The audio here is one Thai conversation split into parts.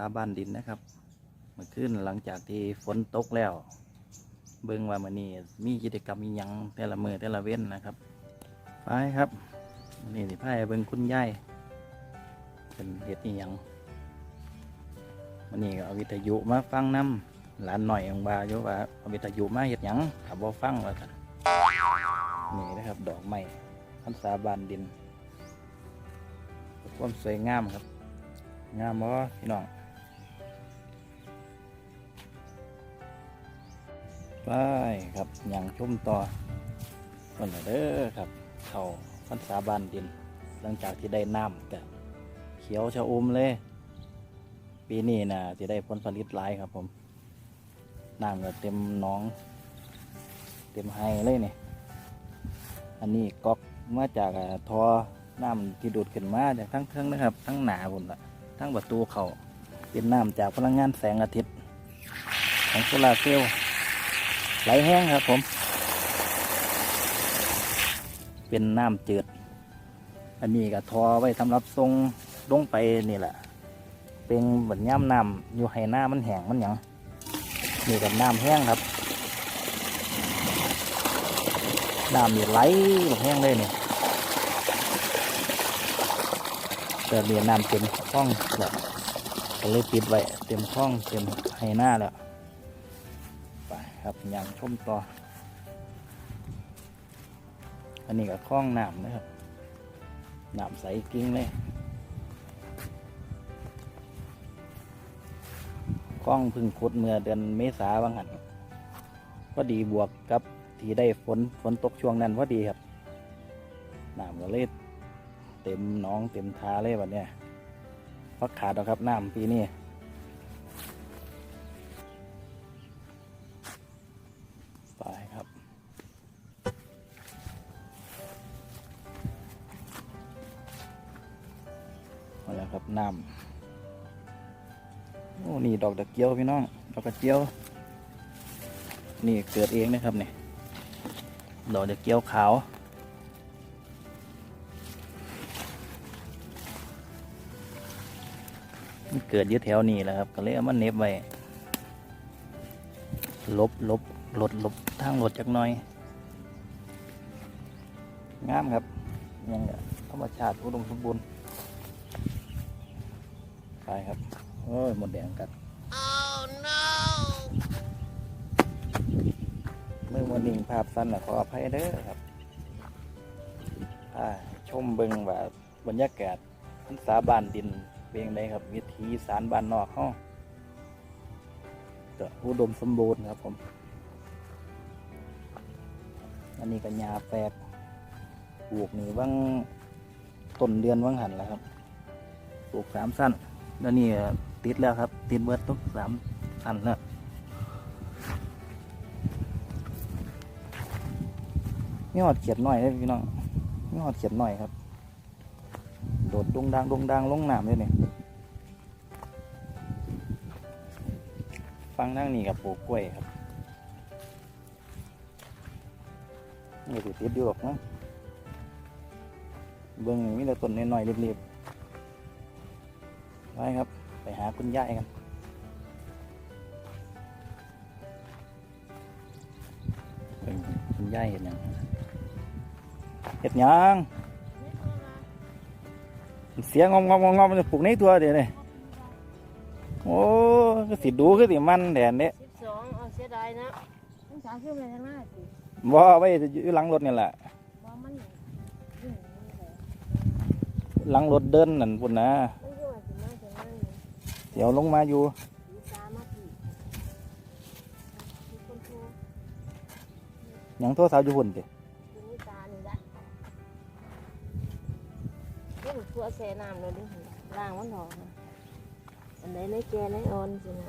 ครับจานดินนะครับเมื่อคืนหลังจากที่ฝนตกแล้ว เบิ่งว่ามื้อนี้มีกิจกรรมมีหยังแต่ละมือแต่ละเว้นนะครับ ไปครับนี่สิพาไปเบิ่งคุณยายเป็นเฮ็ดอีหยังมื้อนี้ก็เอาวิทยุมาฟังนํหลานหน่อยของบาอยู่ว่าเอาวิทยุมาเฮ็ดหยังถ้าบ่ฟังว่าซั่นนี่นะครับ ดอกไม้พันษาบานดินความสวยงามครับ งามบ่พี่น้อง ไปครับอย่างชุ่มต่อคนเด้อครับ เขาพรรษาบานดิน หลังจากที่ได้น้ำก็เขียวชะอมเลย ปีนี้นะจะได้ผลผลิตหลายครับผมน้ำก็เต็มน้อง เต็มไฮเลยนี่อันนี้ก๊อกมาจากทอน้ำที่ดูดขึ้นมาจากทั้งเครื่องนะครับ ทั้งหนาบุญละทั้งประตูเขาเป็นน้ำจากพลังงานแสงอาทิตย์ของโซลาร์เซลล์ ไหลแห้งครับผม เป็นน้ำจืด อันนี้ก็ทอไว้สำหรับทรงลงไปนี่แหละ เป็นเหมือนย่ำน้ำอยู่ให้หน้ามันแห้งมันหยังนี่กับน้ำแห้งครับ น้ำนี่ไหลแบบแห้งเลยเนี่ยแต่เรียนน้ำเต็มคล้องแล้วก็เลยปิดไว้เต็มคล้องเต็มให้หน้าแล้ว ครับอย่างชมต่อ อันนี้ก็คล้องน้ำนะครับน้ำใสกิ้งเลยคล้องพึ่งขุดเมื่อเดือนเมษาบางหันพอดีบวกกับที่ได้ฝนฝนตกช่วงนั้นพอดีครับน้ำก็เลยเต็มน้องเต็มทาเลยวันเนี้ยพักขาดแล้วครับน้ำปีนี้ น้ำโอ้นี่ดอกตะเกียวพี่น้อง ดอกกระเจียว นี่เกิดเองนะครับเนี่ยดอกตะเกียวขาว มันเกิดยู่แถวนี้แหละครับ ก็เลยเอามันเน็บไว้ลบลบลดลบทางรถจักหน่อย งามครับยังธรรมชาติอุดมสมบูรณ์ ไปครับ โอ้ยหมดแดงกัดเมื่อวันนิ่งภาพสั้นนะขออภัยเด้อครับอ่าชมเบิงว่าบรรยากาศพรรษาบ้านดินเป็นยังไงครับวิถีอีสารบ้านนอกห้องก็อุดมสมบูรณ์ครับผม อันนี้ก็หญ้าแปลกปลูกนี่ว่างต้นเดือนว่างหันแล้วครับ ปลูกสามสั้น แล้วนี่ติดแล้วครับ ติดเบิร์ดทุกสามสั้นแล้วมีหอดเขียดหน่อยเลยพี่น้องมีหอดเขียดหน่อยครับ โดดดงดังดงดังลงน้ำเลยเนี่ยฟังทางนี้กับปลูกกล้วยครับนี่ติดติดอยู่หรอกนะเบิ้งนี่มีแต่ต้นน้อยๆเรียบๆ ไปครับ ไปหาคุณยายกันเป็นคุณยายเห็นยังเห็ดหยังเสียงงอมงอมงอมงอมมันจะปลูกในตัวเดี๋ยวนี้โอ้ก็สิดูคือสิมันแดดเนี้ยสิบสองเอาเสียดายนะต้องสามขึ้นไปทางหน้าสิบ่ไว้อยู่หลังรถนี่แหละว่ามันยิ่งนี่แหละหลังรถเดินนั่นพุ่นนะ มันก็ว่าสิมาถึงนั่นนี่ เดี๋ยวลงมาอยู่สีตามาผีมีคนโทรหยังโทรศัพท์อยู่พุ่นติอยู่นี่ตานี่ละเรื่องทัวแช่น้ำเลยดิล่างมันหอมอันไหนในแกในออนสินะ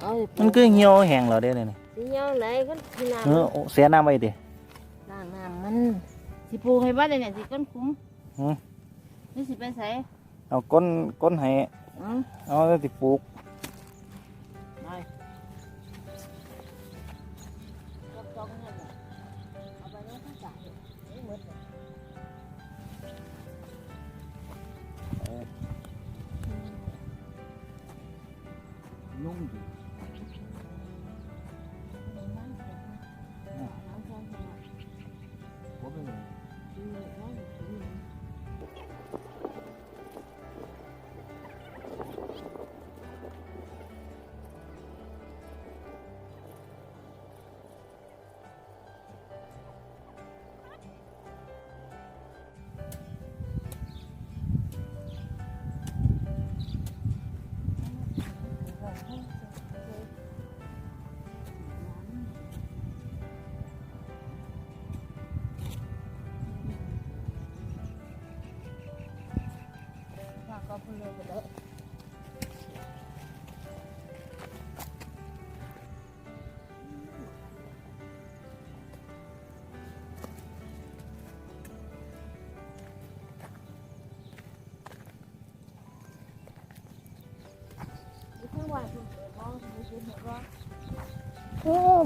เอาไปปลูมันคือเหี่ยวแห้งแล้วเด้เนี่ยนี่สิเหี่ยวไหนก็ที่น้เออโอ้เสียน้ำไว้ติำล่างน้ำมันสิปลูกให้บ้านเลยเนี่ยสิก้นคุ้มหือนี่สิไปใส่ เอาก้นก้นให้อืมเอาติปลูกลงดิ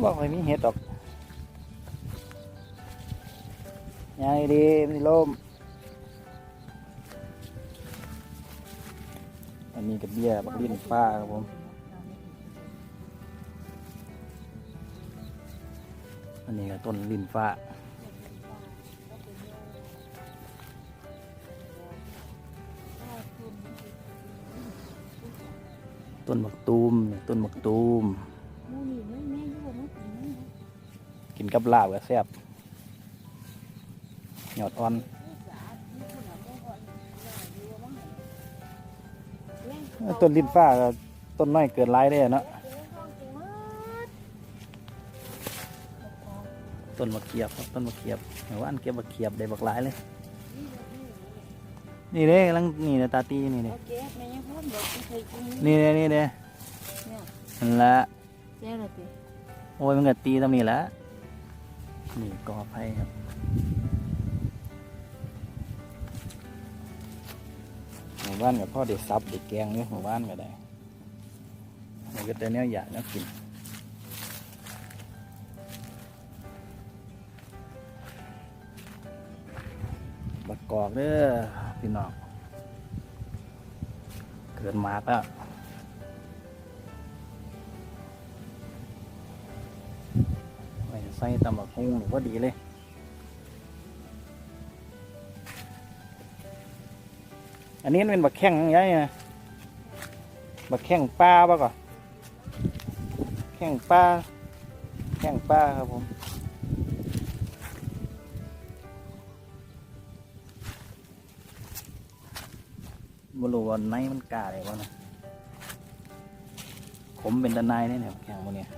บอกไม่มีเห็ดดอกยังดีมีลมอันนี้กับเบี้ยบักลิ้นฟ้าครับผมอันนี้ก็ต้นลิ้นฟ้าต้นบักตูมเนี่ยต้นบักตูมนี่ไม่แนกับลาบก็แซ่บหยอดอ่อนเอ้ยต้นลิ้นฟ้าก็ต้นน้อยเกินหลายได้อเนาะต้นมะเขียบครับต้นมะเขียบเมื่อวานเก็บมะเขียบได้บักหลายเลย นี่เด้กำลังนี่นะตาตีนี่เด้โอเคแม่ยังพูดบอกไม่เคยกินนี่เด้นี่เด้เนี่ยนั่นละเจ๊ละสิโอ้ยมันก็ตีตรงนี้แหละ นี่กอไผ่ครับหมู่บ้านกับพ่อเด็กซับเด็กแกงเนี่หมู่บ้านก็ได้มันก็แต่เนี้ยอยากนะกินบักกอกเด้อพี่น้องเกินมากแล้ว ใส่ตำบักหุ่งนี่พอดีเลยอันนี้มันเป็นบักแข้งยัยนะบักแข้งปลาปะก่อนแข้งปลาแข้งปลาครับผมบรูว่าในมันกล้าเลยวะนะผมเป็นตะนายเนี่ยเนี่ยบักแข้งพวกเนี้ย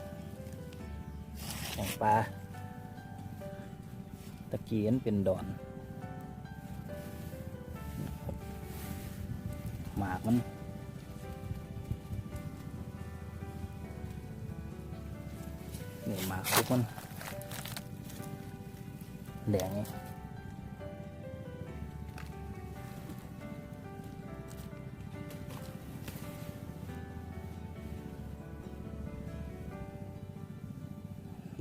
ของปลาตะเกียนเป็นดอนหมากมันนี่หมากทุกคนแดงนี่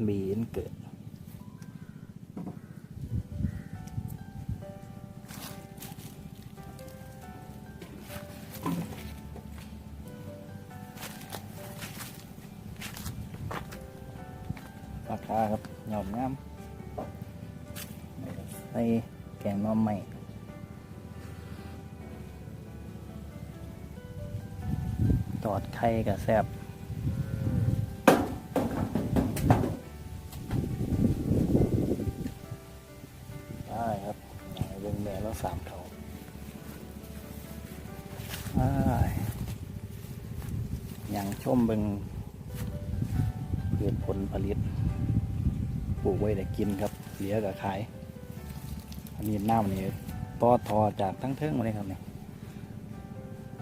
บีนเกิดปลาคาครับหยอดงามใส่แกงนอมใหม่ตอดไข่กับแซบ อย่างชมเบิงเกิดผลผลิต ปลูกไว้ได้กินครับเหลือก็ขาย อันนี้น้ำนี่ต่อทอจากทั้งเทิงมาเลยครับเนี่ย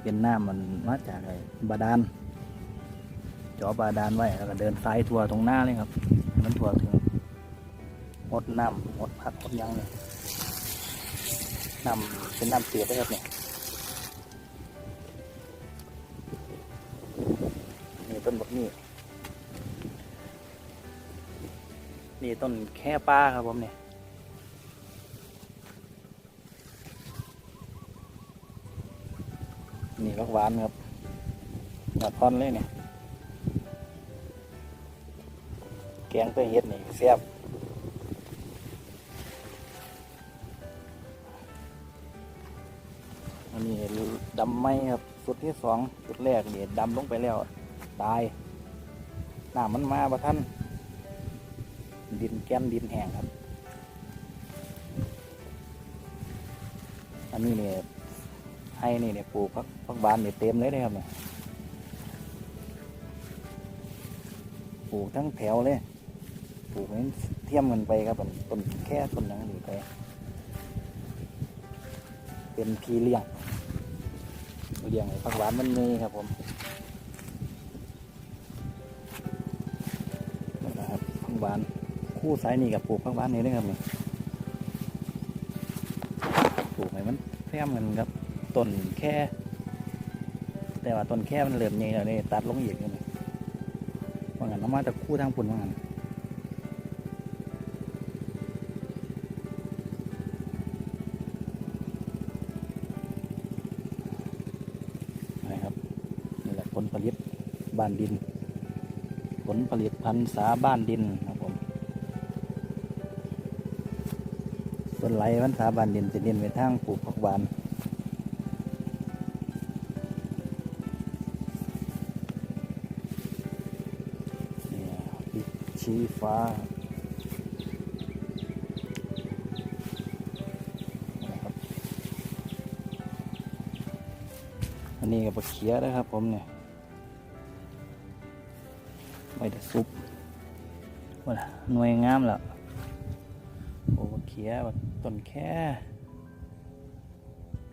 เป็นน้ำมันมาจากไอ้บาดาลจอบาดาลไว้แล้วก็เดินสายทัวตรงหน้าเลยครับมันทัวถึงหมดน้ำหมดพักหมดยังเลยน้ำเป็นน้ำเสียด้ครับเนี่ย นี่ นี่ต้นแค่ป้าครับผมเนี่ยนี่ผักหวานครับหวานพอนเลยเนี่ยกงตัวเฮ็ดนี่แซ่บอันนี้ดำไหมครับ สุดที่สอง สุดแรกเนี่ดำลงไปแล้ว ตาย น้ำมันมาประท่านดินแก้นดินแห้งครับ อันนี้เนี่ยให้นี่เนี่ยปลูกพักพักบานเนี่ยเต็มเลยนะครับเนี่ยปลูกทั้งแถวเลยปลูกเทียมกันไปครับผมต้นแค่ต้นหยังนี่ไป เป็นพีเลี้ยงเลี้ยงไอ้พักหวานมันมีครับผม คู่สายนี่กับปลูกพักหวานนี่นะครับนี่ปลูกให้มันเทียมกันครับต้นแค่ แต่ว่าต้นแค่มันเหลื่อมใหญ่แล้วนี่ตัดลงอีกนี่ว่างั้นเอามาจากคู่ทางปุ่นว่างั้นนะครับนี่แหละผลผลิตบ้านดิน ผลผลิตพันธุ์สาบ้านดินครับ ส่วนไหลพันสาบานดินจะเน้นไปทางปลูกผักหวานปีชี้ฟ้าอันนี้กับปลาเขียนะครับผมเนี่ยไม่ได้ซุปว่าล่ะหน่วยงามแล้ว โอ้ปลาเขียบักต้นแค่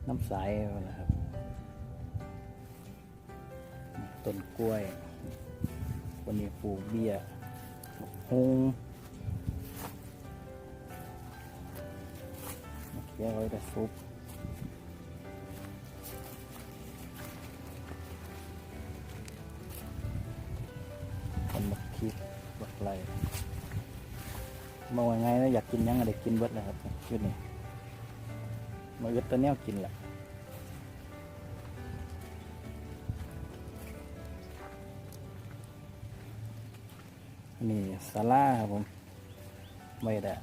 น้ำใสว่าล่ะครับ ต้นกล้วยคนนี้ปลูกเบี้ยบักฮงเขียไว้แต่ซุปคนบักคิดบักไมาว่าไงนะอยากกินยังก็ได้กินเบิดเลยครับชุดนี้มาเอิดตัวเนี้ยกินแหละนี่ซาลาครับผมไม่ได้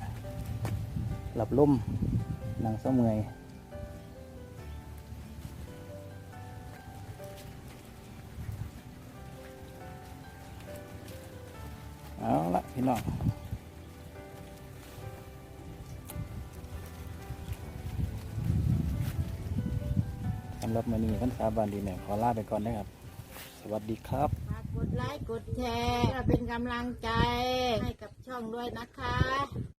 หลับลุ่มนั่งเสมยเอาละพี่น้อง รับมือนี้พันษาบานดีเนี่ยขอลาไปก่อนนะครับ สวัสดีครับ ฝากกดไลค์กดแชร์เพื่อเป็นกำลังใจให้กับช่องด้วยนะคะ